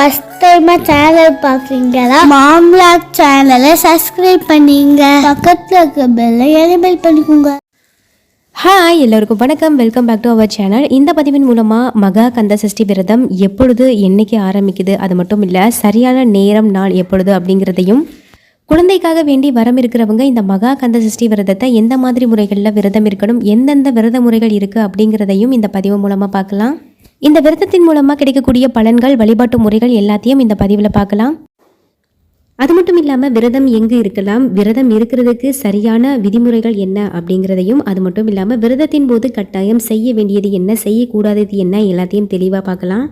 First டைமா channel பார்க்குறீங்களா மாம்லாக் சேனலை சப்ஸ்கிரைப் பண்ணிங்க பக்கத்தில் இருக்க பெல்லை எனேபிள் பண்ணிக்கோங்க. ஹாய் எல்லோருக்கும் வணக்கம். Welcome back to our channel இந்த பதிவின் மூலமாக மகா கந்த சஷ்டி விரதம் எப்பொழுது என்னைக்கு ஆரம்பிக்குது அது மட்டும் இல்லை சரியான நேரம் நாள் எப்பொழுது அப்படிங்கிறதையும் குழந்தைக்காக வேண்டி வரம் இருக்கிறவங்க இந்த மகா கந்த சஷ்டி விரதத்தை எந்த மாதிரி முறைகளில் விரதம் இருக்கணும் எந்தெந்த விரத முறைகள் இருக்குது அப்படிங்கிறதையும் இந்த பதிவு மூலமாக பார்க்கலாம். இந்த விரதத்தின் மூலமாக கிடைக்கக்கூடிய பலன்கள் வழிபாட்டு முறைகள் எல்லாத்தையும் இந்த பதிவில் பார்க்கலாம். அது மட்டும் இல்லாமல் விரதம் எங்கு இருக்கலாம்? விரதம் இருக்கிறதுக்கு சரியான விதிமுறைகள் என்ன அப்படிங்கிறதையும் அது மட்டும் இல்லாமல் விரதத்தின் போது கட்டாயம் செய்ய வேண்டியது என்ன செய்யக்கூடாதது என்ன எல்லாத்தையும் தெளிவாக பார்க்கலாம்.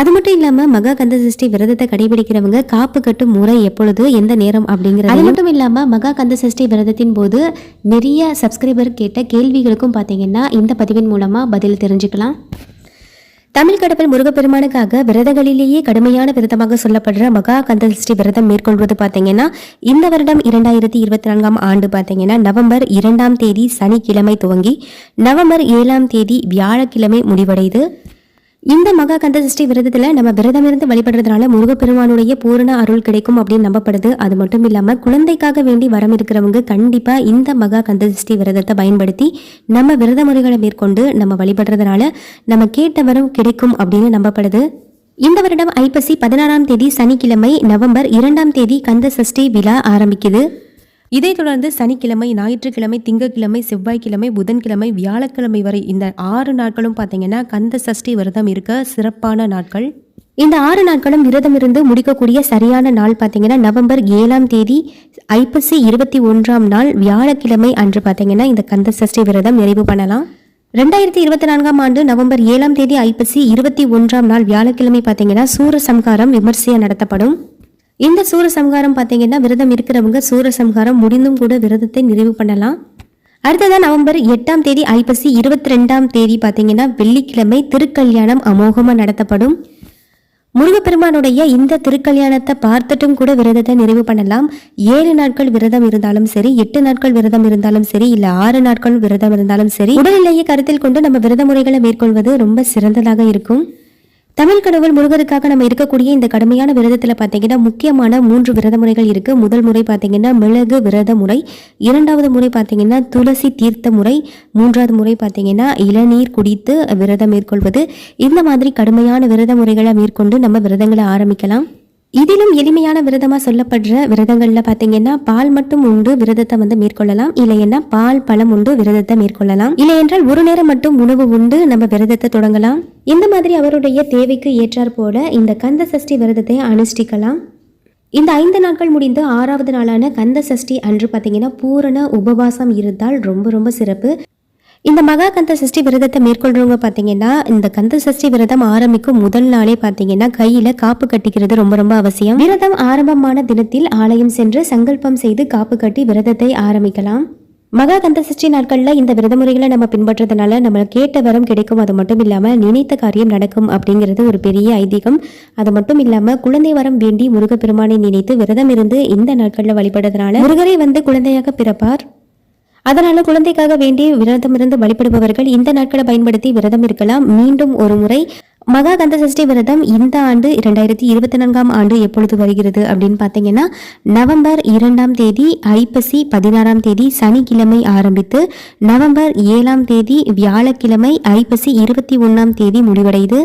அது மட்டும் இல்லாமல் மகா கந்த சஷ்டி விரதத்தை கடைபிடிக்கிறவங்க காப்பு கட்டும் முறை எப்பொழுது எந்த நேரம் அப்படிங்கிறது அது மட்டும் இல்லாமல் மகா கந்த சஷ்டி விரதத்தின் போது நிறைய சப்ஸ்கிரைபர் கேட்ட கேள்விகளுக்கும் பார்த்தீங்கன்னா இந்த பதிவின் மூலமாக பதில் தெரிஞ்சுக்கலாம். தமிழ் கடவுள் முருகப்பெருமானுக்காக விரதங்களிலேயே கடுமையான விரதமாக சொல்லப்படுற மகா கந்தசஷ்டி விரதம் மேற்கொள்வது பார்த்தீங்கன்னா இந்த வருடம் இரண்டாயிரத்தி இருபத்தி நான்காம் ஆண்டு பார்த்தீங்கன்னா நவம்பர் இரண்டாம் தேதி சனிக்கிழமை துவங்கி நவம்பர் ஏழாம் தேதி வியாழக்கிழமை முடிவடைது இந்த மகா கந்தசஷ்டி விரதத்தில் நம்ம விரதம் இருந்து வழிபடுறதுனால முருகப்பெருமானுடைய பூரண அருள் கிடைக்கும் அப்படின்னு நம்பப்படுது. அது மட்டும் இல்லாமல் குழந்தைக்காக வேண்டி வரம் இருக்கிறவங்க கண்டிப்பாக இந்த மகா கந்தசஷ்டி விரதத்தை பயன்படுத்தி நம்ம விரத முறைகளை மேற்கொண்டு நம்ம வழிபடுறதுனால நம்ம கேட்ட வரம் கிடைக்கும் அப்படின்னு நம்பப்படுது. இந்த வருடம் ஐப்பசி பதினாறாம் தேதி சனிக்கிழமை நவம்பர் இரண்டாம் தேதி கந்த சஷ்டி விழா ஆரம்பிக்குது. இதைத் தொடர்ந்து சனிக்கிழமை ஞாயிற்றுக்கிழமை திங்கக்கிழமை செவ்வாய்க்கிழமை புதன்கிழமை வியாழக்கிழமை வரை இந்த ஆறு நாட்களும் பார்த்தீங்கன்னா கந்த சஷ்டி விரதம் இருக்க சிறப்பான நாட்கள். இந்த ஆறு நாட்களும் விரதம் இருந்து முடிக்கக்கூடிய சரியான நாள் பார்த்தீங்கன்னா நவம்பர் ஏழாம் தேதி ஐப்பசி இருபத்தி ஒன்றாம் நாள் வியாழக்கிழமை அன்று பார்த்தீங்கன்னா இந்த கந்த சஷ்டி விரதம் நிறைவு பண்ணலாம். ரெண்டாயிரத்தி இருபத்தி நான்காம் ஆண்டு நவம்பர் ஏழாம் தேதி ஐப்பசி இருபத்தி ஒன்றாம் நாள் வியாழக்கிழமை பார்த்தீங்கன்னா சூரசம்காரம் விமர்சையாக நடத்தப்படும். இந்த சூரசம்ஹாரம் பார்த்தீங்கன்னா விரதம் இருக்கிறவங்க சூரசம்ஹாரம் முடிந்தும் கூட விரதத்தை நிறைவு பண்ணலாம். அடுத்ததான் நவம்பர் எட்டாம் தேதி ஐப்பசி இருபத்தி ரெண்டாம் தேதி பார்த்தீங்கன்னா வெள்ளிக்கிழமை திருக்கல்யாணம் அமோகமாக நடத்தப்படும். முருகப்பெருமானுடைய இந்த திருக்கல்யாணத்தை பார்த்துட்டும் கூட விரதத்தை நிறைவு பண்ணலாம். ஏழு நாட்கள் விரதம் இருந்தாலும் சரி எட்டு நாட்கள் விரதம் இருந்தாலும் சரி இல்ல ஆறு நாட்கள் விரதம் இருந்தாலும் சரி உடல்நிலையை கருத்தில் கொண்டு நம்ம விரத முறைகளை மேற்கொள்வது ரொம்ப சிறந்ததாக இருக்கும். தமிழ் கடவுள் முருகருக்காக நம்ம இருக்கக்கூடிய இந்த கடுமையான விரதத்தில் பார்த்தீங்கன்னா முக்கியமான மூன்று விரத முறைகள் இருக்கு. முதல் முறை பார்த்தீங்கன்னா மிளகு விரத முறை. இரண்டாவது முறை பார்த்தீங்கன்னா துளசி தீர்த்த முறை. மூன்றாவது முறை பார்த்தீங்கன்னா இளநீர் குடித்து விரதம் மேற்கொள்வது. இந்த மாதிரி கடுமையான விரத முறைகளை மேற்கொண்டு நம்ம விரதங்களை ஆரம்பிக்கலாம். இதிலும் எளிமையான விரதமாக சொல்லப்படுற விரதங்களில் பார்த்தீங்கன்னா பால் மட்டும் உண்டு விரதத்தை வந்து மேற்கொள்ளலாம். இல்லைன்னா பால் பழம் உண்டு விரதத்தை மேற்கொள்ளலாம். இல்லை என்றால் ஒரு நேரம் மட்டும் உணவு உண்டு நம்ம விரதத்தை தொடங்கலாம். இந்த மாதிரி அவருடைய தேவைக்கு ஏற்றாற் போல இந்த கந்த சஷ்டி விரதத்தை அனுஷ்டிக்கலாம். இந்த ஐந்து நாட்கள் முடிந்து ஆறாவது நாளான கந்த சஷ்டி அன்று பார்த்தீங்கன்னா பூரண உபவாசம் இருந்தால் ரொம்ப ரொம்ப சிறப்பு. இந்த மகா கந்த சஷ்டி விரதத்தை மேற்கொள்றவங்க பார்த்தீங்கன்னா இந்த கந்த சஷ்டி விரதம் ஆரம்பிக்கும் முதல் நாளே பார்த்தீங்கன்னா கையில காப்பு கட்டிக்கிறது ரொம்ப ரொம்ப அவசியம். விரதம் ஆரம்பமான தினத்தில் ஆலயம் சென்று சங்கல்பம் செய்து காப்பு கட்டி விரதத்தை ஆரம்பிக்கலாம். மகா கந்த சஷ்டி நாட்களில் இந்த விரத முறைகளை நம்ம பின்பற்றதுனால நம்ம கேட்ட வரம் கிடைக்கும். அது மட்டும் இல்லாமல் நினைத்த காரியம் நடக்கும் அப்படிங்கிறது ஒரு பெரிய ஐதீகம். அது மட்டும் இல்லாமல் குழந்தை வரம் வேண்டி முருகப்பெருமானை நினைத்து விரதம் இருந்து இந்த நாட்களில் வழிபடுறதுனால முருகரை வந்து குழந்தையாக பிறப்பார். அதனால குழந்தைக்காக வேண்டி விரதம் இருந்து வழிபடுபவர்கள் இந்த நாட்களை பயன்படுத்தி விரதம் இருக்கலாம். மீண்டும் ஒரு முறை மகா கந்த சஷ்டி விரதம் இந்த ஆண்டு இரண்டாயிரத்தி இருபத்தி நான்காம் ஆண்டு எப்பொழுது வருகிறது அப்படின்னு பார்த்தீங்கன்னா நவம்பர் இரண்டாம் தேதி ஐப்பசி பதினாறாம் தேதி சனிக்கிழமை ஆரம்பித்து நவம்பர் ஏழாம் தேதி வியாழக்கிழமை ஐப்பசி இருபத்தி ஒன்றாம் தேதி முடிவடையுது.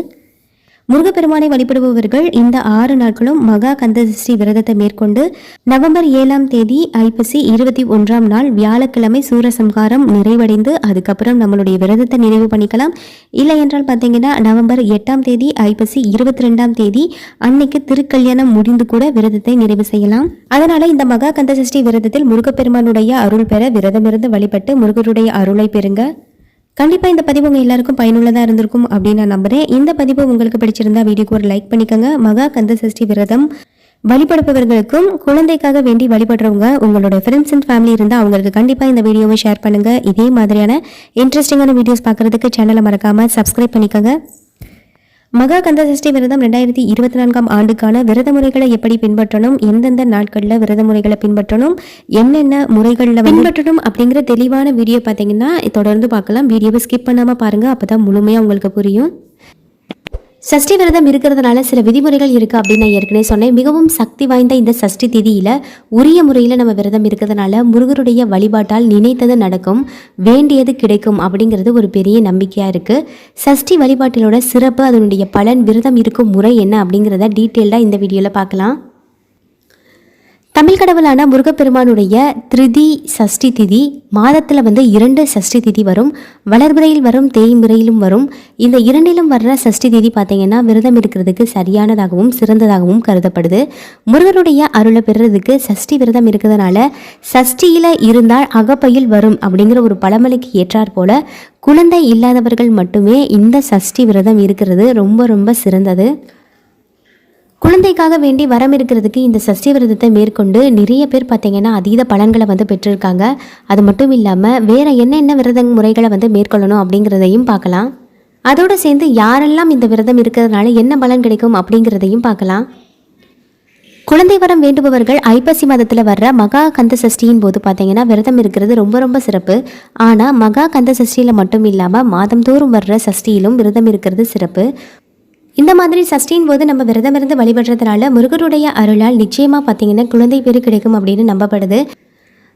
முருகப்பெருமானை வழிபடுபவர்கள் இந்த ஆறு நாட்களும் மகா கந்தசஷ்டி விரதத்தை மேற்கொண்டு நவம்பர் ஏழாம் தேதி ஐப்பசி இருபத்தி ஒன்றாம் நாள் வியாழக்கிழமை சூரசம்ஹாரம் நிறைவடைந்து அதுக்கப்புறம் நம்மளுடைய விரதத்தை நிறைவு பண்ணிக்கலாம். இல்லை என்றால் பார்த்தீங்கன்னா நவம்பர் எட்டாம் தேதி ஐப்பசி இருபத்தி ரெண்டாம் தேதி அன்னைக்கு திருக்கல்யாணம் முடிந்து கூட விரதத்தை நிறைவு செய்யலாம். அதனால இந்த மகா கந்தசஷ்டி விரதத்தில் முருகப்பெருமானுடைய அருள் பெற விரதமிருந்து வழிபட்டு முருகருடைய அருளை பெறுங்க. கண்டிப்பாக இந்த பதிவு உங்கள் எல்லாருக்கும் பயனுள்ளதாக இருந்திருக்கும் அப்படின்னு நான் நம்புறேன். இந்த பதிவு உங்களுக்கு பிடிச்சிருந்தா வீடியோக்கு ஒரு லைக் பண்ணிக்கோங்க. மகா கந்த சஷ்டி விரதம் வழிபடுப்பவர்களுக்கும் குழந்தைக்காக வேண்டி வழிபடுறவங்க உங்களோட ஃப்ரெண்ட்ஸ் அண்ட் ஃபேமிலி இருந்தால் அவங்களுக்கு கண்டிப்பாக இந்த வீடியோவை ஷேர் பண்ணுங்கள் இதே மாதிரியான இன்ட்ரெஸ்டிங்கான வீடியோஸ் பார்க்குறதுக்கு சேனலை மறக்காமல் சப்ஸ்கிரைப் பண்ணிக்கோங்க. மகா கந்த சஷ்டி விரதம் ரெண்டாயிரத்தி இருபத்தி நான்காம் ஆண்டுக்கான விரத முறைகளை எப்படி பின்பற்றணும் எந்தெந்த நாட்களில் விரத முறைகளை பின்பற்றணும் என்னென்ன முறைகளில் பின்பற்றணும் அப்படிங்கிற தெளிவான வீடியோ பார்த்தீங்கன்னா தொடர்ந்து பார்க்கலாம். வீடியோவை ஸ்கிப் பண்ணாமல் பாருங்கள் அப்போ தான் முழுமையாக உங்களுக்கு புரியும். சஷ்டி விரதம் இருக்கிறதுனால சில விதிமுறைகள் இருக்குது அப்படின்னு நான் ஏற்கனவே சொன்னேன். மிகவும் சக்தி வாய்ந்த இந்த சஷ்டி திதியில் உரிய முறையில் நம்ம விரதம் இருக்கிறதுனால முருகருடைய வழிபாட்டால் நினைத்தது நடக்கும் வேண்டியது கிடைக்கும் அப்படிங்கிறது ஒரு பெரிய நம்பிக்கையாக இருக்குது சஷ்டி வழிபாட்டிலோட சிறப்பு அதனுடைய பலன் விரதம் இருக்கும் முறை என்ன அப்படிங்கிறத டீட்டெயில்டாக இந்த வீடியோவில் பார்க்கலாம். தமிழ் கடவுளான முருகப்பெருமானுடைய திருதி சஷ்டி திதி மாதத்தில் வந்து இரண்டு சஷ்டி திதி வரும். வளர்பிறையில் வரும் தேய்முறையிலும் வரும். இந்த இரண்டிலும் வர்ற சஷ்டி திதி பார்த்தீங்கன்னா விரதம் இருக்கிறதுக்கு சரியானதாகவும் சிறந்ததாகவும் கருதப்படுது. முருகருடைய அருளை பெறுறதுக்கு சஷ்டி விரதம் இருக்கிறதுனால சஷ்டியில் இருந்தால் அகப்பையில் வரும் அப்படிங்கிற ஒரு பழமொழிக்கு ஏற்றாற் போல குழந்தை இல்லாதவர்கள் மட்டுமே இந்த சஷ்டி விரதம் இருக்கிறது. ரொம்ப ரொம்ப சிறந்தது. குழந்தைக்காக வேண்டி வரம் இருக்கிறதுக்கு இந்த சஷ்டி விரதத்தை மேற்கொண்டு நிறைய பேர் பார்த்தீங்கன்னா அதீத பலன்களை வந்து பெற்றிருக்காங்க. அது மட்டும் இல்லாமல் வேற என்னென்ன விரத முறைகளை வந்து மேற்கொள்ளணும் அப்படிங்கிறதையும் பார்க்கலாம். அதோடு சேர்ந்து யாரெல்லாம் இந்த விரதம் இருக்கிறதுனால என்ன பலன் கிடைக்கும் அப்படிங்கிறதையும் பார்க்கலாம். குழந்தை வரம் வேண்டுபவர்கள் ஐப்பசி மாதத்தில் வர்ற மகா கந்த சஷ்டியின் போது பார்த்தீங்கன்னா விரதம் இருக்கிறது ரொம்ப ரொம்ப சிறப்பு. ஆனால் மகா கந்த சஷ்டியில் மட்டும் இல்லாமல் மாதந்தோறும் வர்ற சஷ்டியிலும் விரதம் இருக்கிறது சிறப்பு. இந்த மாதிரி சஷ்டியின் போது நம்ம விரதம் இருந்து வழிபடுறதுனால முருகருடைய அருளால் நிச்சயமாக பார்த்தீங்கன்னா குழந்தை பேர் கிடைக்கும் அப்படின்னு நம்பப்படுது.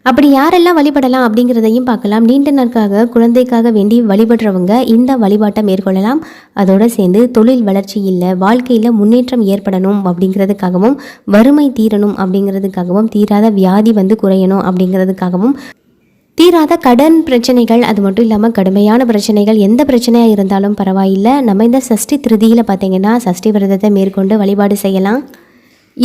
அப்படி யாரெல்லாம் வழிபடலாம் அப்படிங்கிறதையும் பார்க்கலாம். நீண்ட நாட்காக குழந்தைக்காக வேண்டி வழிபடுறவங்க இந்த வழிபாட்டை மேற்கொள்ளலாம். அதோடு சேர்ந்து தொழில் வளர்ச்சி இல்லை வாழ்க்கையில் முன்னேற்றம் ஏற்படணும் அப்படிங்கிறதுக்காகவும் வறுமை தீரணும் அப்படிங்கிறதுக்காகவும் தீராத வியாதி வந்து குறையணும் அப்படிங்கிறதுக்காகவும் தீராத கடன் பிரச்சனைகள் அது மட்டும் இல்லாமல் கடுமையான பிரச்சனைகள் எந்த பிரச்சனையாக இருந்தாலும் பரவாயில்லை. நம்ம இந்த சஷ்டி திருதியில் பார்த்தீங்கன்னா சஷ்டி விரதத்தை மேற்கொண்டு வழிபாடு செய்யலாம்.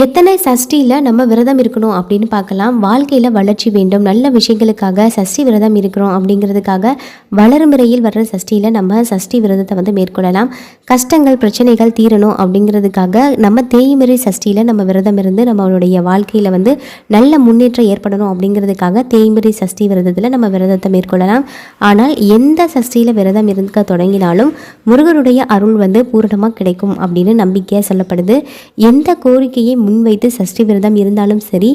எத்தனை சஷ்டியில் நம்ம விரதம் இருக்கணும் அப்படின்னு பார்க்கலாம். வாழ்க்கையில் வளர்ச்சி வேண்டும். நல்ல விஷயங்களுக்காக சஷ்டி விரதம் இருக்கிறோம் அப்படிங்கிறதுக்காக வளரும் முறையில் வர்ற சஷ்டியில் நம்ம சஷ்டி விரதத்தை வந்து மேற்கொள்ளலாம். கஷ்டங்கள் பிரச்சனைகள் தீரணும் அப்படிங்கிறதுக்காக நம்ம தேய்முறை சஷ்டியில் நம்ம விரதம் இருந்து நம்மளுடைய வாழ்க்கையில் வந்து நல்ல முன்னேற்றம் ஏற்படணும் அப்படிங்கிறதுக்காக தேய்முறை சஷ்டி விரதத்தில் நம்ம விரதத்தை மேற்கொள்ளலாம். ஆனால் எந்த சஷ்டியில் விரதம் இருக்க தொடங்கினாலும் முருகனுடைய அருள் வந்து பூரணமாக கிடைக்கும் அப்படின்னு நம்பிக்கையாக சொல்லப்படுது. எந்த கோரிக்கையை முன்வைத்து சஷ்டி விரதம் இருந்தாலும் சரி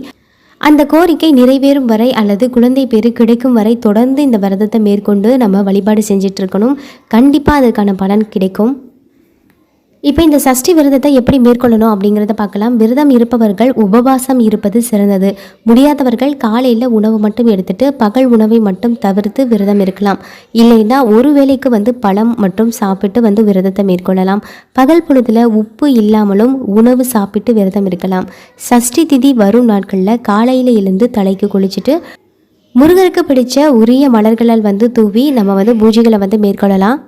அந்த கோரிக்கை நிறைவேறும் வரை அல்லது குழந்தை பேரு கிடைக்கும் வரை தொடர்ந்து இந்த விரதத்தை மேற்கொண்டு நம்ம வழிபாடு செஞ்சுட்டு இருக்கணும் கண்டிப்பாக அதற்கான பலன் கிடைக்கும். இப்போ இந்த சஷ்டி விரதத்தை எப்படி மேற்கொள்ளணும் அப்படிங்கிறத பார்க்கலாம். விரதம் இருப்பவர்கள் உபவாசம் இருப்பது சிறந்தது. முடியாதவர்கள் காலையில் உணவு மட்டும் எடுத்துட்டு பகல் உணவை மட்டும் தவிர்த்து விரதம் இருக்கலாம். இல்லைன்னா ஒரு வேளைக்கு வந்து பழம் மட்டும் சாப்பிட்டு வந்து விரதத்தை மேற்கொள்ளலாம். பகல் பொழுதுல உப்பு இல்லாமலும் உணவு சாப்பிட்டு விரதம் இருக்கலாம். சஷ்டி திதி வரும் நாட்களில் காலையில் எழுந்து தலைக்கு குளிச்சுட்டு முருகருக்கு பிடிச்ச உரிய மலர்களால் வந்து தூவி நம்ம வந்து பூஜைகளை வந்து மேற்கொள்ளலாம்.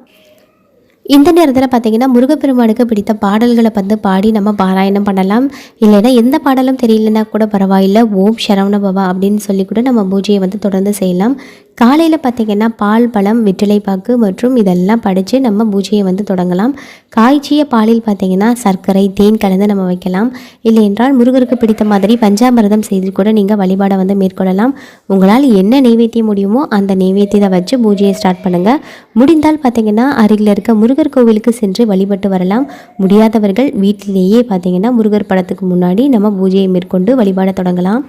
இந்த நேரத்தில் பார்த்தீங்கன்னா முருகப்பெருமானுக்கு பிடித்த பாடல்களை வந்து பாடி நம்ம பாராயணம் பண்ணலாம். இல்லைன்னா எந்த பாடலும் தெரியலனா கூட பரவாயில்ல. ஓம் சரவண பவா அப்படின்னு சொல்லி கூட நம்ம பூஜையை வந்து தொடர்ந்து செய்யலாம். காலையில் பார்த்திங்கன்னா பால் பழம் வெற்றிலைப்பாக்கு மற்றும் இதெல்லாம் படித்து நம்ம பூஜையை வந்து தொடங்கலாம். காய்ச்சிய பாலில் பார்த்திங்கன்னா சர்க்கரை தேன் கலந்து நம்ம வைக்கலாம். இல்லை என்றால் முருகருக்கு பிடித்த மாதிரி பஞ்சாமிரதம் செய்து கூட நீங்கள் வழிபாடை வந்து மேற்கொள்ளலாம். உங்களால் என்ன நெய்வேத்தியம் முடியுமோ அந்த நெய்வேத்தியத்தை வச்சு பூஜையை ஸ்டார்ட் பண்ணுங்கள் முடிந்தால் பார்த்தீங்கன்னா அருகில் இருக்க முருகர் கோவிலுக்கு சென்று வழிபட்டு வரலாம். முடியாதவர்கள் வீட்டிலேயே பார்த்தீங்கன்னா முருகர் படத்துக்கு முன்னாடி நம்ம பூஜையை மேற்கொண்டு வழிபாட தொடங்கலாம்.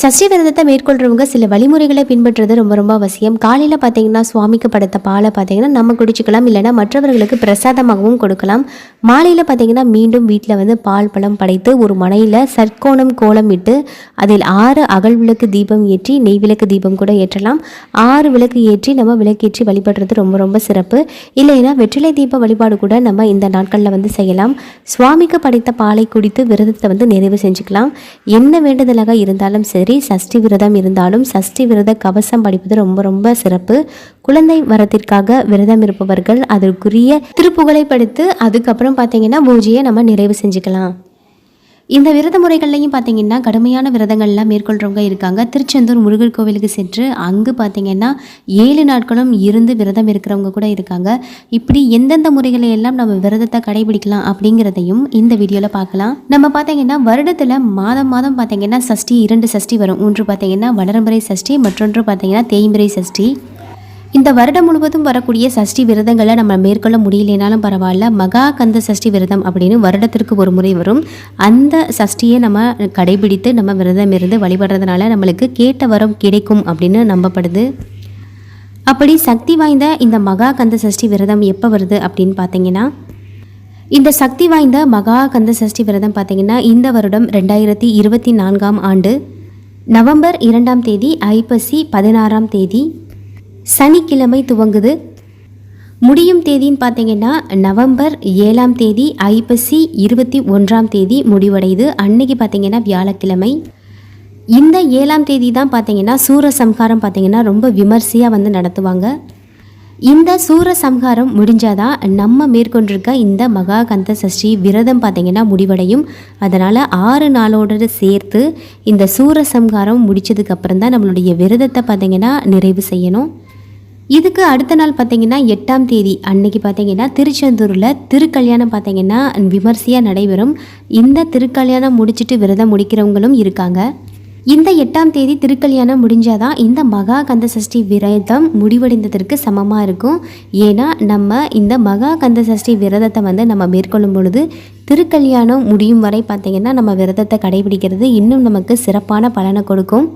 சஷ்டி விரதத்தை மேற்கொள்கிறவங்க சில வழிமுறைகளை பின்பற்றுறது ரொம்ப ரொம்ப அவசியம். காலையில் பார்த்தீங்கன்னா சுவாமிக்கு படைத்த பாலை பார்த்தீங்கன்னா நம்ம குடிச்சிக்கலாம். இல்லைன்னா மற்றவர்களுக்கு பிரசாதமாகவும் கொடுக்கலாம். மாலையில் பார்த்தீங்கன்னா மீண்டும் வீட்டில் வந்து பால் பழம் படைத்து ஒரு மனையில் சற்கோணம் கோலம் இட்டு அதில் ஆறு அகல் விளக்கு தீபம் ஏற்றி நெய் விளக்கு தீபம் கூட ஏற்றலாம். ஆறு விளக்கு ஏற்றி நம்ம விளக்கேற்றி வழிபடுறது ரொம்ப ரொம்ப சிறப்பு. இல்லைன்னா வெற்றிலை தீப வழிபாடு கூட நம்ம இந்த நாட்களில் வந்து செய்யலாம். சுவாமிக்கு படைத்த பாலை குடித்து விரதத்தை வந்து நிறைவு செஞ்சுக்கலாம். என்ன வேண்டுதலாக இருந்தாலும் சரி சஷ்டி விரதம் இருந்தாலும் சஷ்டி விரத கவசம் படிப்பது ரொம்ப ரொம்ப சிறப்பு. குழந்தை வரத்திற்காக விரதம் இருப்பவர்கள் அதற்குரிய திருப்புகழை படித்து அதுக்கப்புறம் பார்த்தீங்கன்னா பூஜையை நம்ம நிறைவு செஞ்சுக்கலாம். இந்த விரத முறைகள்லையும் பார்த்தீங்கன்னா கடுமையான விரதங்கள்லாம் மேற்கொள்கிறவங்க இருக்காங்க. திருச்செந்தூர் முருகர் கோவிலுக்கு சென்று அங்கு பார்த்தீங்கன்னா ஏழு நாட்களும் இருந்து விரதம் இருக்கிறவங்க கூட இருக்காங்க. இப்படி எந்தெந்த முறைகளை எல்லாம் நம்ம விரதத்தை கடைபிடிக்கலாம் அப்படிங்கிறதையும் இந்த வீடியோவில் பார்க்கலாம். நம்ம பார்த்தீங்கன்னா வருடத்தில் மாதம் மாதம் பார்த்தீங்கன்னா சஷ்டி இரண்டு சஷ்டி வரும். ஒன்று பார்த்தீங்கன்னா வளரம்பரை சஷ்டி மற்றொன்று பார்த்தீங்கன்னா தேய்முறை சஷ்டி. இந்த வருடம் முழுவதும் வரக்கூடிய சஷ்டி விரதங்களை நம்ம மேற்கொள்ள முடியலனாலும் பரவாயில்ல. மகா கந்த சஷ்டி விரதம் அப்படின்னு வருடத்திற்கு ஒரு முறை வரும். அந்த சஷ்டியை நம்ம கடைபிடித்து நம்ம விரதம் இருந்து வழிபடுறதுனால நம்மளுக்கு கேட்ட வரம் கிடைக்கும் அப்படின்னு நம்பப்படுது. அப்படி சக்தி வாய்ந்த இந்த மகா கந்த சஷ்டி விரதம் எப்போ வருது அப்படின்னு பார்த்தீங்கன்னா இந்த சக்தி வாய்ந்த மகா கந்த சஷ்டி விரதம் பார்த்தீங்கன்னா இந்த வருடம் ரெண்டாயிரத்தி இருபத்தி நான்காம் ஆண்டு. நவம்பர் இரண்டாம் தேதி ஐப்பசி பதினாறாம் தேதி சனிக்கிழமை துவங்குது. முடியும் தேதின்னு பார்த்தீங்கன்னா நவம்பர் ஏழாம் தேதி ஐப்பசி இருபத்தி ஒன்றாம் தேதி முடிவடையுது. அன்னைக்கு பார்த்தீங்கன்னா வியாழக்கிழமை. இந்த ஏழாம் தேதி தான் பார்த்தீங்கன்னா சூரசம்ஹாரம் பார்த்தீங்கன்னா ரொம்ப விமர்சையாக வந்து நடத்துவாங்க. இந்த சூர சம்ஹாரம் முடிஞ்சாதான் நம்ம மேற்கொண்டிருக்க இந்த மகா கந்த சஷ்டி விரதம் பார்த்திங்கன்னா முடிவடையும். அதனால் ஆறு நாளோட சேர்த்து இந்த சூர சம்ஹாரம் முடித்ததுக்கப்புறம் தான் நம்மளுடைய விரதத்தை பார்த்திங்கன்னா நிறைவு செய்யணும். இதுக்கு அடுத்த நாள் பார்த்தீங்கன்னா எட்டாம் தேதி. அன்னைக்கு பார்த்தீங்கன்னா திருச்செந்தூரில் திருக்கல்யாணம் பார்த்தீங்கன்னா விமர்சையாக நடைபெறும். இந்த திருக்கல்யாணம் முடிச்சிட்டு விரதம் முடிக்கிறவங்களும் இருக்காங்க. இந்த எட்டாம் தேதி திருக்கல்யாணம் முடிஞ்சாதான் இந்த மகா கந்த சஷ்டி விரதம் முடிவடைந்ததற்கு சமமாக இருக்கும். ஏன்னா நம்ம இந்த மகா கந்த சஷ்டி விரதத்தை வந்து நம்ம மேற்கொள்ளும் பொழுது திருக்கல்யாணம் முடியும் வரை பார்த்திங்கன்னா நம்ம விரதத்தை கடைபிடிக்கிறது இன்னும் நமக்கு சிறப்பான பலனை கொடுக்கும்.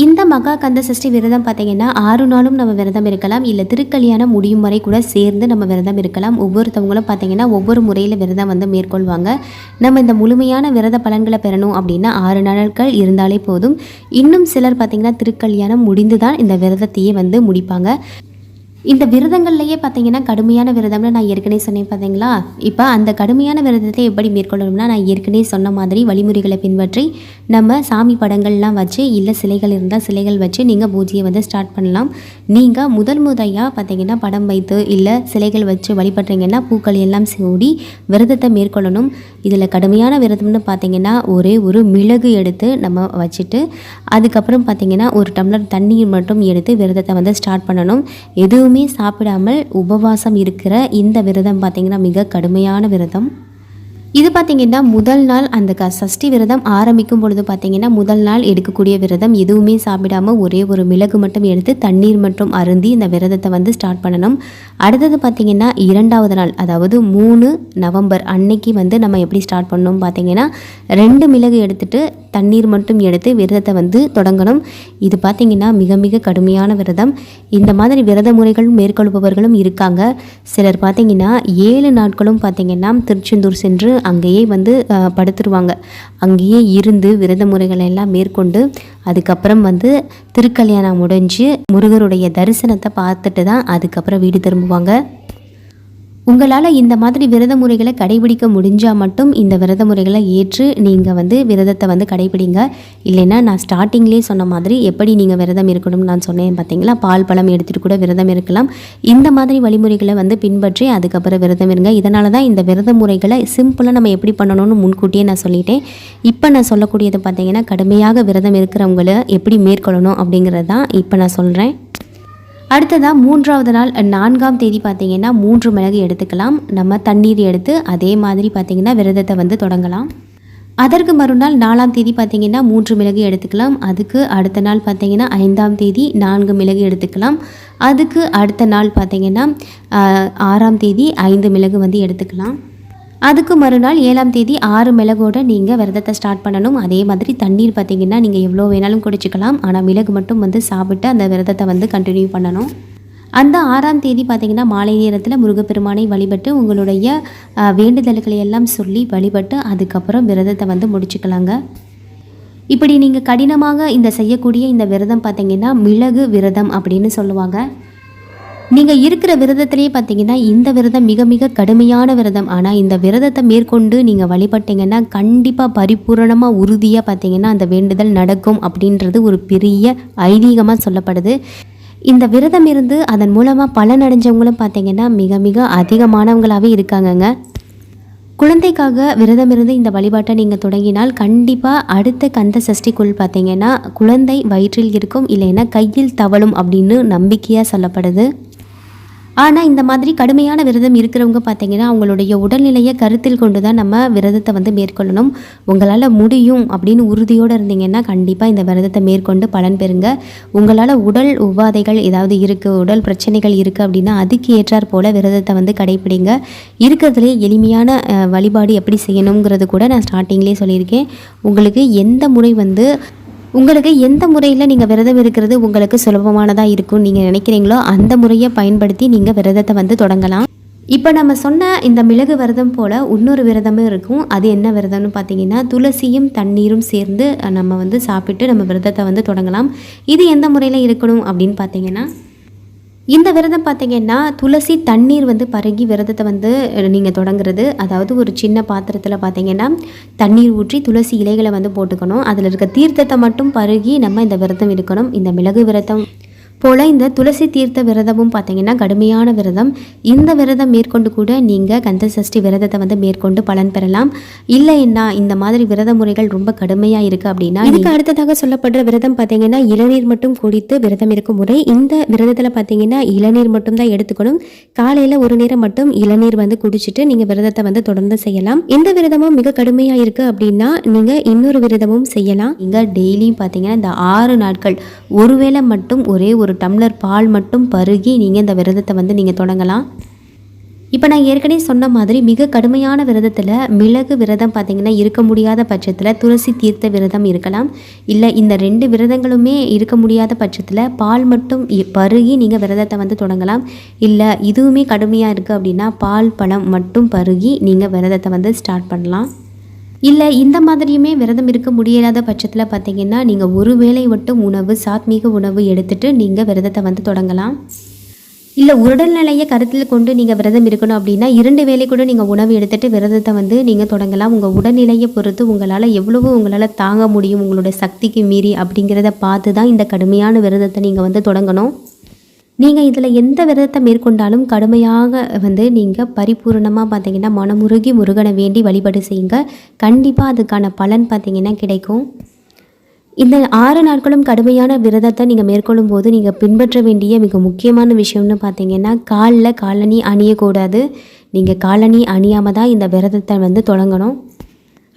இந்த மகா கந்த சஷ்டி விரதம் பார்த்தீங்கன்னா ஆறு நாளும் நம்ம விரதம் இருக்கலாம். இல்லை திருக்கல்யாணம் முடியும் வரை கூட சேர்ந்து நம்ம விரதம் இருக்கலாம். ஒவ்வொருத்தவங்களும் பார்த்தீங்கன்னா ஒவ்வொரு முறையில் விரதம் வந்து மேற்கொள்வாங்க. நம்ம இந்த முழுமையான விரத பலன்களை பெறணும் அப்படின்னா ஆறு நாட்கள் இருந்தாலே போதும். இன்னும் சிலர் பார்த்தீங்கன்னா திருக்கல்யாணம் முடிந்து தான் இந்த விரதத்தையே வந்து முடிப்பாங்க. இந்த விரதங்கள்லையே பார்த்தீங்கன்னா கடுமையான விரதம்னு நான் ஏற்கனவே சொன்னேன் பார்த்தீங்களா இப்போ அந்த கடுமையான விரதத்தை எப்படி மேற்கொள்ளணும்னா நான் ஏற்கனவே சொன்ன மாதிரி வழிமுறைகளை பின்பற்றி நம்ம சாமி படங்கள்லாம் வச்சு இல்லை சிலைகள் இருந்தால் சிலைகள் வச்சு நீங்கள் பூஜையை வந்து ஸ்டார்ட் பண்ணலாம். நீங்கள் முதல் முறையாக பார்த்தீங்கன்னா படம் வைத்து இல்லை சிலைகள் வச்சு வழிபடுறீங்கன்னா பூக்கள் எல்லாம் சூடி விரதத்தை மேற்கொள்ளணும். இதில் கடுமையான விரதம்னு பார்த்தீங்கன்னா ஒரே ஒரு மிளகு எடுத்து நம்ம வச்சுட்டு அதுக்கப்புறம் பார்த்தீங்கன்னா ஒரு டம்ளர் தண்ணீர் மட்டும் எடுத்து விரதத்தை வந்து ஸ்டார்ட் பண்ணணும். எதுவும் எதுவுமே சாப்பிடாமல் உபவாசம் இருக்கிற இந்த விரதம் பார்த்திங்கன்னா மிக கடுமையான விரதம். இது பார்த்தீங்கன்னா முதல் நாள் அந்த க சஷ்டி விரதம் ஆரம்பிக்கும் பொழுது பார்த்தீங்கன்னா முதல் நாள் எடுக்கக்கூடிய விரதம் எதுவுமே சாப்பிடாம ஒரே ஒரு மிளகு மட்டும் எடுத்து தண்ணீர் மட்டும் அருந்தி இந்த விரதத்தை வந்து ஸ்டார்ட் பண்ணணும். அடுத்தது பார்த்தீங்கன்னா இரண்டாவது நாள் அதாவது மூணு நவம்பர் அன்னைக்கு வந்து நம்ம எப்படி ஸ்டார்ட் பண்ணணும் பார்த்தீங்கன்னா ரெண்டு மிளகு எடுத்துட்டு தண்ணீர் மட்டும் எடுத்து விரதத்தை வந்து தொடங்கணும். இது பார்த்தீங்கன்னா மிக மிக கடுமையான விரதம். இந்த மாதிரி விரத முறைகள் மேற்கொள்பவர்களும் இருக்காங்க. சிலர் பார்த்தீங்கன்னா ஏழு நாட்களும் பார்த்தீங்கன்னா திருச்செந்தூர் சென்று அங்கேயே வந்து படுத்துருவாங்க. அங்கேயே இருந்து விரத முறைகளை எல்லாம் மேற்கொண்டு அதுக்கப்புறம் வந்து திருக்கல்யாணம் முடிஞ்சு முருகருடைய தரிசனத்தை பார்த்துட்டு தான் அதுக்கப்புறம் வீடு திரும்புவாங்க. உங்களால் இந்த மாதிரி விரத முறைகளை கடைபிடிக்க முடிஞ்சால் மட்டும் இந்த விரத முறைகளை ஏற்று நீங்கள் வந்து விரதத்தை வந்து கடைபிடிங்க. இல்லைன்னா நான் ஸ்டார்டிங்லேயே சொன்ன மாதிரி எப்படி நீங்கள் விரதம் இருக்கணும்னு நான் சொன்னேன் பார்த்தீங்களா பால் பழம் எடுத்துகிட்டு கூட விரதம் இருக்கலாம். இந்த மாதிரி வழிமுறைகளை வந்து பின்பற்றி அதுக்கப்புறம் விரதம் இருங்க. இதனால தான் இந்த விரத முறைகளை சிம்பிளாக நம்ம எப்படி பண்ணணும்னு முன்கூட்டியே நான் சொல்லிட்டேன். இப்போ நான் சொல்லக்கூடியது பார்த்தீங்கன்னா கடுமையாக விரதம் இருக்கிறவங்களை எப்படி மேற்கொள்ளணும் அப்படிங்கிறது தான் இப்போ நான் சொல்கிறேன் அடுத்ததாக மூன்றாவது நாள் நான்காம் தேதி பார்த்தீங்கன்னா மூன்று மிளகு எடுத்துக்கலாம். நம்ம தண்ணீர் எடுத்து அதே மாதிரி பார்த்திங்கன்னா விரதத்தை வந்து தொடங்கலாம். அதற்கு மறுநாள் நாலாம் தேதி பார்த்திங்கன்னா மூன்று மிளகு எடுத்துக்கலாம். அதுக்கு அடுத்த நாள் பார்த்திங்கன்னா ஐந்தாம் தேதி நான்கு மிளகு எடுத்துக்கலாம். அதுக்கு அடுத்த நாள் பார்த்திங்கன்னா ஆறாம் தேதி ஐந்து மிளகு வந்து எடுத்துக்கலாம். அதுக்கு மறுநாள் ஏழாம் தேதி ஆறு மிளகோட நீங்கள் விரதத்தை ஸ்டார்ட் பண்ணணும். அதே மாதிரி தண்ணீர் பார்த்தீங்கன்னா நீங்கள் எவ்வளோ வேணாலும் குடிச்சிக்கலாம். ஆனால் மிளகு மட்டும் வந்து சாப்பிட்டு அந்த விரதத்தை வந்து கண்டினியூ பண்ணணும். அந்த ஆறாம் தேதி பார்த்தீங்கன்னா மாலை நேரத்தில் முருகப்பெருமானை வழிபட்டு உங்களுடைய வேண்டுதல்களை எல்லாம் சொல்லி வழிபட்டு அதுக்கப்புறம் விரதத்தை வந்து முடிச்சுக்கலாங்க. இப்படி நீங்கள் கடினமாக இந்த செய்யக்கூடிய இந்த விரதம் பார்த்தீங்கன்னா மிளகு விரதம் அப்படின்னு சொல்லுவாங்க. நீங்கள் இருக்கிற விரதத்திலே பார்த்தீங்கன்னா இந்த விரதம் மிக மிக கடுமையான விரதம். ஆனால் இந்த விரதத்தை மேற்கொண்டு நீங்கள் வழிபட்டீங்கன்னா கண்டிப்பாக பரிபூரணமாக உறுதியாக பார்த்தீங்கன்னா அந்த வேண்டுதல் நடக்கும் அப்படின்றது ஒரு பெரிய ஐதீகமாக சொல்லப்படுது. இந்த விரதம் இருந்து அதன் மூலமாக பலனடைஞ்சவங்களும் பார்த்தீங்கன்னா மிக மிக அதிகமானவங்களாகவே இருக்காங்கங்க. குழந்தைக்காக விரதமிருந்து இந்த வழிபாட்டை நீங்கள் தொடங்கினால் கண்டிப்பாக அடுத்த கந்த சஷ்டிக்குள் பார்த்தீங்கன்னா குழந்தை வயிற்றில் இருக்கும் இல்லைன்னா கையில் தவழும் அப்படின்னு நம்பிக்கையாக சொல்லப்படுது. ஆனால் இந்த மாதிரி கடுமையான விரதம் இருக்கிறவங்க பார்த்தீங்கன்னா அவங்களுடைய உடல்நிலையை கருத்தில் கொண்டு தான் நம்ம விரதத்தை வந்து மேற்கொள்ளணும். உங்களால் முடியும் அப்படின்னு உறுதியோடு இருந்தீங்கன்னா கண்டிப்பாக இந்த விரதத்தை மேற்கொண்டு பலன் பெறுங்க. உங்களால் உடல் உபாதைகள் ஏதாவது இருக்குது உடல் பிரச்சனைகள் இருக்குது அப்படின்னா அதுக்கு ஏற்றாற் போல் விரதத்தை வந்து கடைப்பிடிங்க. இருக்கிறதுலே எளிமையான வழிபாடு எப்படி செய்யணுங்கிறது கூட நான் ஸ்டார்டிங்லேயே சொல்லியிருக்கேன். உங்களுக்கு எந்த முறை வந்து உங்களுக்கு எந்த முறையில் நீங்கள் விரதம் இருக்கிறது உங்களுக்கு சுலபமானதாக இருக்கும் நீங்கள் நினைக்கிறீங்களோ அந்த முறையை பயன்படுத்தி நீங்கள் விரதத்தை வந்து தொடங்கலாம். இப்போ நம்ம சொன்ன இந்த மிளகு விரதம் போல் இன்னொரு விரதமும் இருக்கும். அது என்ன விரதம்னு பார்த்தீங்கன்னா துளசியும் தண்ணீரும் சேர்ந்து நம்ம வந்து சாப்பிட்டு நம்ம விரதத்தை வந்து தொடங்கலாம். இது எந்த முறையில் இருக்கணும் அப்படின்னு பார்த்தீங்கன்னா இந்த விரதம் பார்த்தீங்கன்னா துளசி தண்ணீர் வந்து பருகி விரதத்தை வந்து நீங்கள் தொடங்குறது. அதாவது ஒரு சின்ன பாத்திரத்தில் பார்த்தீங்கன்னா தண்ணீர் ஊற்றி துளசி இலைகளை வந்து போட்டுக்கணும். அதில் இருக்க தீர்த்தத்தை மட்டும் பருகி நம்ம இந்த விரதம் இருக்கணும். இந்த மிளகு விரதம். போல் இந்த துளசி தீர்த்த விரதமும் பார்த்தீங்கன்னா கடுமையான விரதம். இந்த விரதம் மேற்கொண்டு கூட நீங்கள் கந்த சஷ்டி விரதத்தை வந்து மேற்கொண்டு பலன் பெறலாம். இல்லைன்னா இந்த மாதிரி விரத முறைகள் ரொம்ப கடுமையாக இருக்குது அப்படின்னா இதுக்கு அடுத்ததாக சொல்லப்படுற விரதம் பார்த்தீங்கன்னா இளநீர் மட்டும் குடித்து விரதம் இருக்கும் முறை. இந்த விரதத்தில் பார்த்தீங்கன்னா இளநீர் மட்டும் தான் எடுத்துக்கணும். காலையில் ஒரு நேரம் மட்டும் இளநீர் வந்து குடிச்சிட்டு நீங்கள் விரதத்தை வந்து தொடர்ந்து செய்யலாம். இந்த விரதமும் மிக கடுமையாக இருக்குது அப்படின்னா நீங்கள் இன்னொரு விரதமும் செய்யலாம். நீங்கள் டெய்லியும் பார்த்தீங்கன்னா இந்த ஆறு நாட்கள் ஒருவேளை மட்டும் ஒரே ஒரு டம்ளர் பால் மட்டும் பருகி நீங்கள் இந்த விரதத்தை வந்து நீங்கள் தொடங்கலாம். இப்போ நான் ஏற்கனவே சொன்ன மாதிரி மிக கடுமையான விரதத்தில் மிளகு விரதம் பார்த்திங்கன்னா இருக்க முடியாத பட்சத்தில் துளசி தீர்த்த விரதம் இருக்கலாம். இல்லை இந்த ரெண்டு விரதங்களுமே இருக்க முடியாத பட்சத்தில் பால் மட்டும் பருகி நீங்கள் விரதத்தை வந்து தொடங்கலாம். இல்லை இதுவுமே கடுமையாக இருக்குது அப்படின்னா பால் பழம் மட்டும் பருகி நீங்கள் விரதத்தை வந்து ஸ்டார்ட் பண்ணலாம். இல்லை இந்த மாதிரியுமே விரதம் இருக்க முடியாத பட்சத்தில் பார்த்தீங்கன்னா நீங்கள் ஒரு வேளை மட்டும் உணவு சாத்மீக உணவு எடுத்துகிட்டு நீங்கள் விரதத்தை வந்து தொடங்கலாம். இல்லை உடல்நிலையை கருத்தில் கொண்டு நீங்கள் விரதம் இருக்கணும் அப்படின்னா இரண்டு வேளை கூட நீங்கள் உணவு எடுத்துகிட்டு விரதத்தை வந்து நீங்கள் தொடங்கலாம். உங்கள் உடல்நிலையை பொறுத்து உங்களால் எவ்வளவு உங்களால் தாங்க முடியும் உங்களுடைய சக்திக்கு மீறி அப்படிங்கிறத பார்த்து தான் இந்த கடுமையான விரதத்தை நீங்கள் வந்து தொடங்கணும். நீங்கள் இதில் எந்த விரதத்தை மேற்கொண்டாலும் கடுமையாக வந்து நீங்கள் பரிபூரணமாக பார்த்தீங்கன்னா மனமுருகி முருகனை வேண்டி வழிபாடு செய்யுங்க. கண்டிப்பாக அதுக்கான பலன் பார்த்தீங்கன்னா கிடைக்கும். இந்த ஆறு நாட்களும் கடுமையான விரதத்தை நீங்கள் மேற்கொள்ளும் போது நீங்கள் பின்பற்ற வேண்டிய மிக முக்கியமான விஷயம்னு பார்த்தீங்கன்னா காலில் காலணி அணியக்கூடாது. நீங்கள் காலணி அணியாமல் தான் இந்த விரதத்தை வந்து தொடங்கணும்.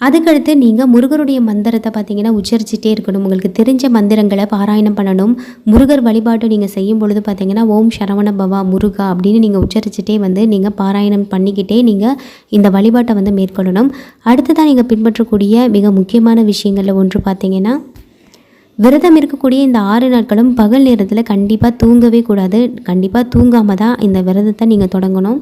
அதுக்கடுத்து நீங்கள் முருகருடைய மந்திரத்தை பார்த்தீங்கன்னா உச்சரிச்சுட்டே இருக்கணும். உங்களுக்கு தெரிஞ்ச மந்திரங்களை பாராயணம் பண்ணணும். முருகர் வழிபாடு நீங்கள் செய்யும் பொழுது பார்த்தீங்கன்னா ஓம் சரவண பவா முருகா அப்படின்னு நீங்கள் உச்சரிச்சுட்டே வந்து நீங்கள் பாராயணம் பண்ணிக்கிட்டே நீங்கள் இந்த வழிபாட்டை வந்து மேற்கொள்ளணும். அடுத்ததான் நீங்கள் பின்பற்றக்கூடிய மிக முக்கியமான விஷயங்களில் ஒன்று பார்த்தீங்கன்னா விரதம் இருக்கக்கூடிய இந்த ஆறு நாட்களும் பகல் நேரத்தில் கண்டிப்பாக தூங்கவே கூடாது. கண்டிப்பாக தூங்காமல் தான் இந்த விரதத்தை நீங்கள் தொடங்கணும்.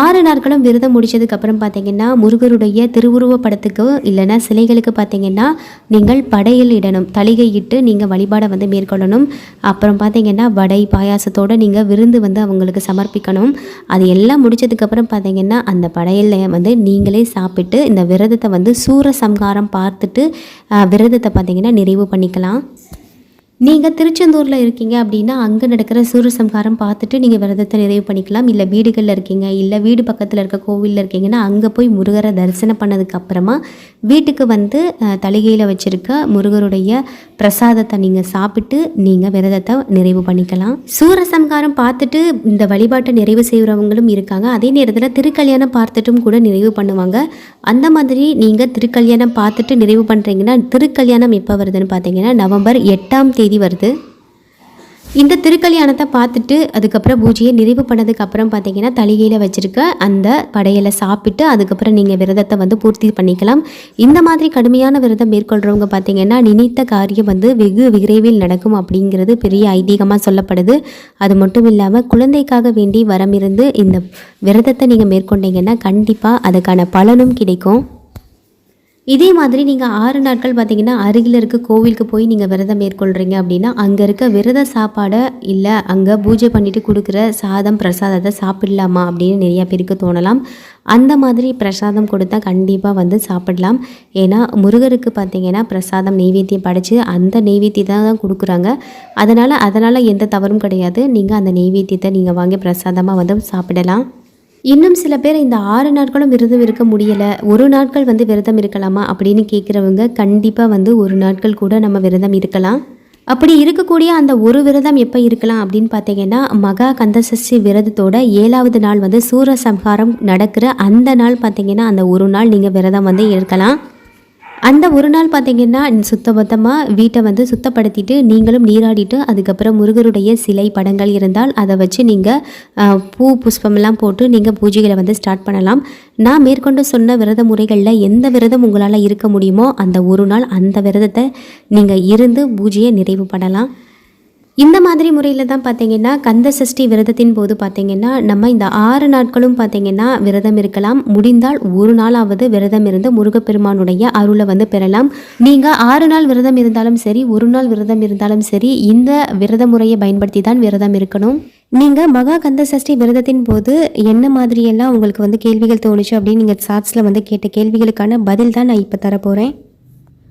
ஆறு நாட்களும் விரதம் முடிச்சதுக்கு அப்புறம் பார்த்தீங்கன்னா முருகருடைய திருவுருவ படத்துக்கு இல்லைன்னா சிலைகளுக்கு பார்த்தீங்கன்னா நீங்கள் படையல் இடணும். தளிகை இட்டு நீங்கள் வழிபாடை வந்து மேற்கொள்ளணும். அப்புறம் பார்த்தீங்கன்னா வடை பாயாசத்தோடு நீங்கள் விருந்து வந்து அவங்களுக்கு சமர்ப்பிக்கணும். அது எல்லாம் முடிச்சதுக்கப்புறம் பார்த்தீங்கன்னா அந்த படையில் வந்து நீங்களே சாப்பிட்டு இந்த விரதத்தை வந்து சூர சம்காரம் பார்த்துட்டு விரதத்தை பார்த்தீங்கன்னா நிறைவு பண்ணிக்கலாம். நீங்கள் திருச்செந்தூரில் இருக்கீங்க அப்படின்னா அங்கே நடக்கிற சூரசம்ஹாரம் பார்த்துட்டு நீங்கள் விரதத்தை நிறைவு பண்ணிக்கலாம். இல்லை வீடுகளில் இருக்கீங்க இல்லை வீடு பக்கத்தில் இருக்க கோவிலில் இருக்கீங்கன்னா அங்கே போய் முருகரை தரிசனம் பண்ணதுக்கு அப்புறமா வீட்டுக்கு வந்து தலிகையில் வச்சுருக்க முருகருடைய பிரசாதத்தை நீங்கள் சாப்பிட்டு நீங்கள் விரதத்தை நிறைவு பண்ணிக்கலாம். சூரசம்ஹாரம் பார்த்துட்டு இந்த வழிபாட்டை நிறைவு செய்கிறவங்களும் இருக்காங்க. அதே நேரத்தில் திருக்கல்யாணம் பார்த்துட்டும் கூட நிறைவு பண்ணுவாங்க. அந்த மாதிரி நீங்கள் திருக்கல்யாணம் பார்த்துட்டு நிறைவு பண்ணுறீங்கன்னா திருக்கல்யாணம் எப்போ வருதுன்னு பார்த்தீங்கன்னா நவம்பர் எட்டாம் தேதி வருது. இந்த திருக்கல்யாணத்தை பார்த்துட்டு அதுக்கப்புறம் பூஜையை நிறைவு பண்ணதுக்கு அப்புறம் பார்த்தீங்கன்னா தலிகையில் வச்சுருக்க அந்த படையலை சாப்பிட்டு அதுக்கப்புறம் நீங்கள் விரதத்தை வந்து பூர்த்தி பண்ணிக்கலாம். இந்த மாதிரி கடுமையான விரதம் மேற்கொள்கிறவங்க பார்த்தீங்கன்னா நினைத்த காரியம் வந்து வெகு விரைவில் நடக்கும் அப்படிங்கிறது பெரிய ஐதீகமாக சொல்லப்படுது. அது மட்டும் இல்லாமல் குழந்தைக்காக வேண்டி வரமிருந்து இந்த விரதத்தை நீங்கள் மேற்கொண்டீங்கன்னா கண்டிப்பாக அதுக்கான பலனும் கிடைக்கும். இதே மாதிரி நீங்கள் ஆறு நாட்கள் பார்த்தீங்கன்னா அருகில் இருக்க கோவிலுக்கு போய் நீங்கள் விரதம் மேற்கொள்கிறீங்க அப்படின்னா அங்கே இருக்க விரத சாப்பாடை இல்லை அங்கே பூஜை பண்ணிட்டு கொடுக்குற சாதம் பிரசாதத்தை சாப்பிடலாமா அப்படின்னு நிறையா பேருக்கு தோணலாம். அந்த மாதிரி பிரசாதம் கொடுத்தா கண்டிப்பாக வந்து சாப்பிடலாம். ஏன்னா முருகருக்கு பார்த்தீங்கன்னா பிரசாதம் நெய்வேத்தியம் படைத்து அந்த நெய்வேத்தியத்தை தான் கொடுக்குறாங்க. அதனால் அதனால் எந்த தவறும் கிடையாது. நீங்கள் அந்த நெய்வேத்தியத்தை நீங்கள் வாங்கி பிரசாதமாக வந்து சாப்பிடலாம். இன்னும் சில பேர் இந்த ஆறு நாட்களும் விரதம் இருக்க முடியலை. ஒரு நாட்கள் வந்து விரதம் இருக்கலாமா அப்படின்னு கேட்குறவங்க கண்டிப்பாக வந்து ஒரு நாட்கள் கூட நம்ம விரதம் இருக்கலாம். அப்படி இருக்கக்கூடிய அந்த ஒரு விரதம் எப்போ இருக்கலாம் அப்படின்னு பார்த்தீங்கன்னா மகா கந்தசஷ்டி விரதத்தோட ஏழாவது நாள் வந்து சூரசம்ஹாரம் நடக்கிற அந்த நாள் பார்த்தீங்கன்னா அந்த ஒரு நாள் நீங்கள் விரதம் வந்து இருக்கலாம். அந்த ஒரு நாள் பார்த்தீங்கன்னா சுத்தபத்தமாக வீட்டை வந்து சுத்தப்படுத்திட்டு நீங்களும் நீராடிட்டு அதுக்கப்புறம் முருகருடைய சிலை படங்கள் இருந்தால் அதை வச்சு நீங்கள் பூ புஷ்பமெல்லாம் போட்டு நீங்கள் பூஜைகளை வந்து ஸ்டார்ட் பண்ணலாம். நான் மேற்கொண்டு சொன்ன விரத முறைகளில் எந்த விரதம் உங்களால் இருக்க முடியுமோ அந்த ஒரு நாள் அந்த விரதத்தை நீங்கள் இருந்து பூஜையை நிறைவு பண்ணலாம். இந்த மாதிரி முறையில் தான் பார்த்தீங்கன்னா கந்த சஷ்டி விரதத்தின் போது பார்த்தீங்கன்னா நம்ம இந்த ஆறு நாட்களும் பார்த்தீங்கன்னா விரதம் இருக்கலாம். முடிந்தால் ஒரு நாளாவது விரதம் இருந்து முருகப்பெருமானுடைய அருளை வந்து பெறலாம். நீங்கள் ஆறு நாள் விரதம் இருந்தாலும் சரி ஒரு நாள் விரதம் இருந்தாலும் சரி இந்த விரத முறையை பயன்படுத்தி தான் விரதம் இருக்கணும். நீங்கள் மகா கந்த சஷ்டி விரதத்தின் போது என்ன மாதிரியெல்லாம் உங்களுக்கு வந்து கேள்விகள் தோணுச்சு அப்படின்னு நீங்கள் சாட்ஸில் வந்து கேட்ட கேள்விகளுக்கான பதில் தான் நான் இப்போ தரப்போகிறேன்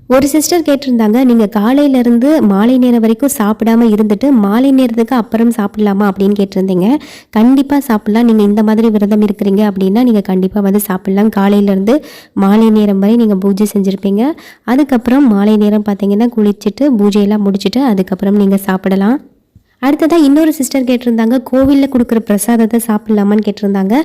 ஒரு சிஸ்டர் கேட்டிருந்தாங்க நீங்கள் காலையிலேருந்து மாலை நேரம் வரைக்கும் சாப்பிடாம இருந்துட்டு மாலை நேரத்துக்கு அப்புறம் சாப்பிடலாமா? அப்படின்னு கேட்டிருந்தீங்க. கண்டிப்பாக சாப்பிட்லாம். நீங்கள் இந்த மாதிரி விரதம் இருக்கிறீங்க அப்படின்னா நீங்கள் கண்டிப்பாக வந்து சாப்பிட்லாம். காலையிலேருந்து மாலை நேரம் வரை நீங்கள் பூஜை செஞ்சுருப்பீங்க. அதுக்கப்புறம் மாலை நேரம் பார்த்தீங்கன்னா குளிச்சுட்டு பூஜையெல்லாம் முடிச்சுட்டு அதுக்கப்புறம் நீங்கள் சாப்பிடலாம். அடுத்ததாக இன்னொரு சிஸ்டர் கேட்டிருந்தாங்க கோவிலில் கொடுக்குற பிரசாதத்தை சாப்பிட்லாமான்னு கேட்டிருந்தாங்க.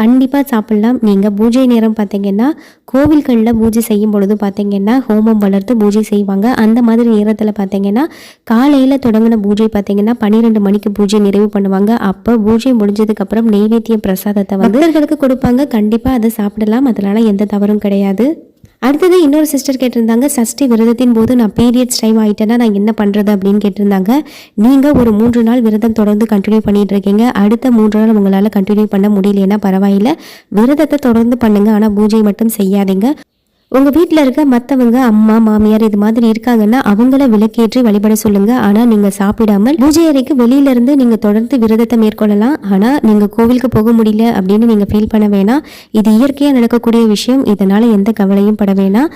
கண்டிப்பாக சாப்பிட்லாம். நீங்கள் பூஜை நேரம் பார்த்தீங்கன்னா கோவில்களில் பூஜை செய்யும் பொழுது பார்த்தீங்கன்னா ஹோமம் வளர்த்து பூஜை செய்வாங்க. அந்த மாதிரி நேரத்தில் பார்த்தீங்கன்னா காலையில் தொடங்கின பூஜை பார்த்தீங்கன்னா பன்னிரெண்டு மணிக்கு பூஜை நிறைவு பண்ணுவாங்க. அப்போ பூஜை முடிஞ்சதுக்கப்புறம் நெய்வேத்திய பிரசாதத்தை வந்து கொடுப்பாங்க. கண்டிப்பாக அதை சாப்பிடலாம். அதனால் எந்த தவறும் கிடையாது. அடுத்தது இன்னொரு சிஸ்டர் கேட்டிருந்தாங்க சஷ்டி விரதத்தின் போது நான் பீரியட்ஸ் டைம் ஆகிட்டேன்னா நான் என்ன பண்ணுறது அப்படின்னு கேட்டிருந்தாங்க. நீங்கள் ஒரு மூன்று நாள் விரதம் தொடர்ந்து கண்டினியூ பண்ணிட்டு இருக்கீங்க. அடுத்த மூன்று நாள் உங்களால் கண்டினியூ பண்ண முடியலன்னா பரவாயில்ல. விரதத்தை தொடர்ந்து பண்ணுங்க ஆனால் பூஜை மட்டும் செய்யாதீங்க. உங்கள் வீட்டில் இருக்க மற்றவங்க அம்மா மாமியார் இது மாதிரி இருக்காங்கன்னா அவங்கள விளக்கேற்றி வழிபட சொல்லுங்க. ஆனால் நீங்கள் சாப்பிடாமல் பூஜை அறைக்கு வெளியில இருந்து நீங்கள் தொடர்ந்து விரதத்தை மேற்கொள்ளலாம். ஆனால் நீங்கள் கோவிலுக்கு போக முடியல அப்படின்னு நீங்கள் ஃபீல் பண்ண வேணாம். இது இயற்கையாக நடக்கக்கூடிய விஷயம். இதனால் எந்த கவலையும் பட வேணாம்.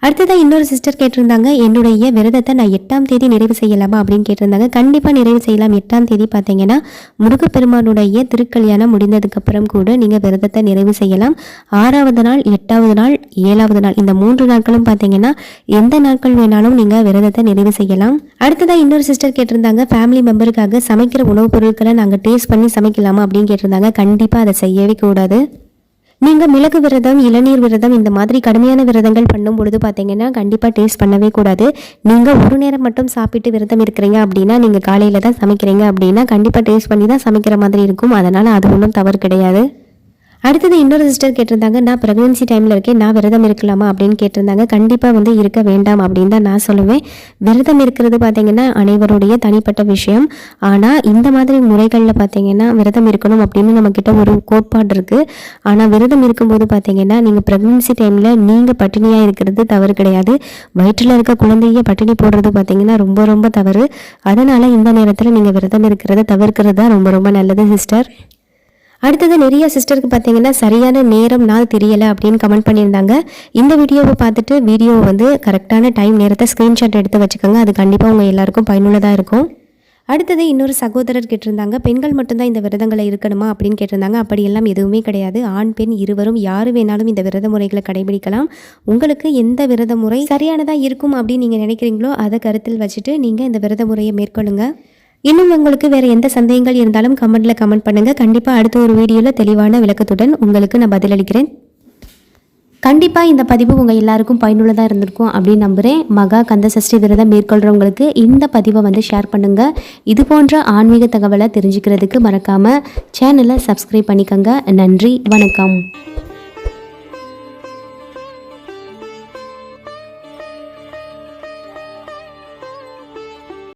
அடுத்ததாக இன்னொரு சிஸ்டர் கேட்டிருந்தாங்க என்னுடைய விரதத்தை நான் எட்டாம் தேதி நிறைவு செய்யலாமா? அப்படின்னு கேட்டிருந்தாங்க. கண்டிப்பாக நிறைவு செய்யலாம். எட்டாம் தேதி பார்த்தீங்கன்னா முருகப்பெருமானுடைய திருக்கல்யாணம் முடிந்ததுக்கப்புறம் கூட நீங்கள் விரதத்தை நிறைவு செய்யலாம். ஆறாவது நாள் எட்டாவது நாள் ஏழாவது நாள் இந்த மூன்று நாட்களும் பார்த்தீங்கன்னா எந்த நாட்கள் வேணாலும் நீங்கள் விரதத்தை நிறைவு செய்யலாம். அடுத்ததாக இன்னொரு சிஸ்டர் கேட்டிருந்தாங்க ஃபேமிலி மெம்பருக்காக சமைக்கிற உணவுப் பொருட்களை நாங்கள் டேஸ்ட் பண்ணி சமைக்கலாமா? அப்படின்னு கேட்டிருந்தாங்க. கண்டிப்பாக அதை செய்யவே கூடாது. நீங்கள் மிளகு விரதம் இளநீர் விரதம் இந்த மாதிரி கடுமையான விரதங்கள் பண்ணும் பொழுது பார்த்தீங்கன்னா கண்டிப்பாக டேஸ்ட் பண்ணவே கூடாது. நீங்கள் ஒரு நேரம் மட்டும் சாப்பிட்டு விரதம் இருக்கிறீங்க அப்படின்னா நீங்கள் காலையில் தான் சமைக்கிறீங்க அப்படின்னா கண்டிப்பாக டேஸ்ட் பண்ணி தான் சமைக்கிற மாதிரி இருக்கும். அதனால் அது ஒன்றும் தவறு கிடையாது. அடுத்தது இன்னொரு சிஸ்டர் கேட்டிருந்தாங்க நான் ப்ரெக்னன்சி டைமில் இருக்கேன் நான் விரதம் இருக்கலாமா? அப்படின்னு கேட்டிருந்தாங்க. கண்டிப்பாக வந்து இருக்க வேண்டாம் அப்படின்னு தான் நான் சொல்லுவேன். விரதம் இருக்கிறது பார்த்தீங்கன்னா அனைவருடைய தனிப்பட்ட விஷயம். ஆனால் இந்த மாதிரி முறைகளில் பார்த்தீங்கன்னா விரதம் இருக்கணும் அப்படின்னு நம்மக்கிட்ட ஒரு கோட்பாடு இருக்குது ஆனால் விரதம் இருக்கும்போது பார்த்தீங்கன்னா நீங்கள் ப்ரெக்னன்சி டைமில் நீங்கள் பட்டினியாக இருக்கிறது தவறு கிடையாது. வயிற்றில் இருக்க குழந்தைய பட்டினி போடுறது பார்த்தீங்கன்னா ரொம்ப ரொம்ப தவறு. அதனால் இந்த நேரத்தில் நீங்கள் விரதம் இருக்கிறத தவிர்க்கிறது தான் ரொம்ப ரொம்ப நல்லது சிஸ்டர் அடுத்தது நிறைய சிஸ்டருக்கு பார்த்தீங்கன்னா சரியான நேரம் நாள் தெரியலை அப்படின்னு கமெண்ட் பண்ணியிருந்தாங்க. இந்த வீடியோவை பார்த்துட்டு வீடியோவை வந்து கரெக்டான டைம் நேரத்தை ஸ்க்ரீன்ஷாட் எடுத்து வச்சுக்கோங்க. அது கண்டிப்பாக உங்கள் எல்லாருக்கும் பயனுள்ளதாக இருக்கும். அடுத்தது இன்னொரு சகோதரர் கேட்டிருந்தாங்க பெண்கள் மட்டும்தான் இந்த விரதங்களை இருக்கணுமா? அப்படின்னு கேட்டிருந்தாங்க. அப்படியெல்லாம் எதுவுமே கிடையாது. ஆண் பெண் இருவரும் யார் வேணாலும் இந்த விரத முறைகளை கடைபிடிக்கலாம். உங்களுக்கு எந்த விரத முறை சரியானதாக இருக்கும் அப்படின்னு நீங்கள் நினைக்கிறீங்களோ அதை கருத்தில் வச்சுட்டு நீங்கள் இந்த விரத முறையை மேற்கொள்ளுங்கள் இன்னும் உங்களுக்கு வேறு எந்த சந்தேகங்கள் இருந்தாலும் கமெண்ட்டில் கமெண்ட் பண்ணுங்கள் கண்டிப்பாக அடுத்த ஒரு வீடியோவில் தெளிவான விளக்கத்துடன் உங்களுக்கு நான் பதிலளிக்கிறேன். கண்டிப்பாக இந்த பதிவு உங்கள் எல்லாருக்கும் பயனுள்ளதாக இருந்திருக்கும் அப்படின்னு நம்புகிறேன் மகா கந்த சஷ்டி விரதம் மேற்கொள்கிறவங்களுக்கு இந்த பதிவை வந்து ஷேர் பண்ணுங்கள் இது போன்ற ஆன்மீக தகவலை தெரிஞ்சுக்கிறதுக்கு மறக்காமல் சேனலை சப்ஸ்கிரைப் பண்ணிக்கோங்க. நன்றி வணக்கம்.